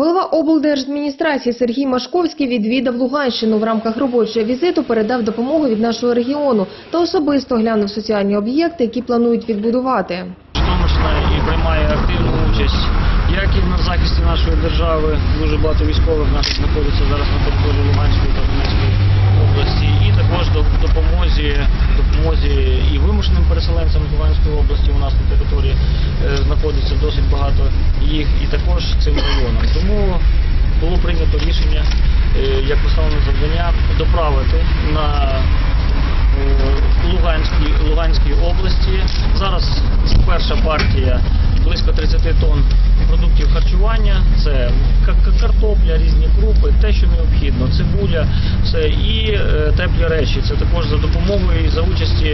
Голова облдержадміністрації Сергій Машковський відвідав Луганщину. В рамках робочого візиту передав допомогу від нашого регіону та особисто глянув соціальні об'єкти, які планують відбудувати. І приймає активну участь як і на захисті нашої держави. Дуже багато військових наших знаходиться зараз на території Луганської та Донецької області, і також до допомозі, допомозі і вимушеним переселенцям з Луганської області у нас на території е, знаходиться досить багато їх, і також цим районом. Тому було прийнято рішення, е, як поставлено завдання, доправити на Луганській, Луганській області. Зараз перша партія близько 30 тонн продуктів харчування. Це ка- ка- картопля, різні крупи, те, що необхідно, цибуля, все і е, теплі речі. Це також за допомогою і за участі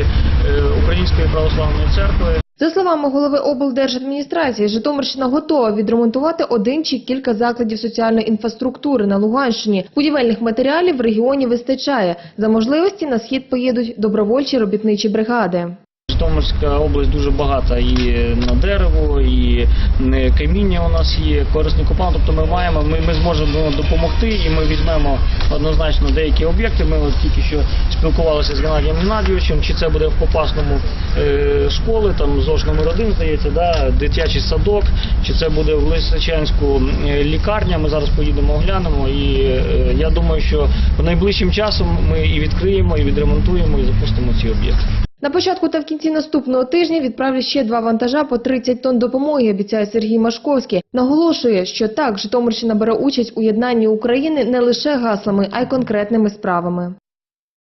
е, Української православної церкви. За словами голови облдержадміністрації, Житомирщина готова відремонтувати один чи кілька закладів соціальної інфраструктури на Луганщині. Будівельних матеріалів в регіоні вистачає. За можливості на схід поїдуть добровольчі робітничі бригади. Житомирська область дуже багата і на дерево, і каміння у нас є, корисні копалини. Тобто ми маємо, ми, ми зможемо допомогти і ми візьмемо однозначно деякі об'єкти. Ми от тільки що спілкувалися з Геннадієм Геннадійовичем, чи це буде в Попасному е, школи, там ЗОЖ номер один, здається, да, дитячий садок, чи це буде в Лисичанську лікарня. Ми зараз поїдемо оглянемо. І е, я думаю, що найближчим часом ми і відкриємо, і відремонтуємо, і запустимо ці об'єкти. На початку та в кінці наступного тижня відправлять ще два вантажа по 30 тонн допомоги, обіцяє Сергій Машковський. Наголошує, що так Житомирщина бере участь у єднанні України не лише гаслами, а й конкретними справами.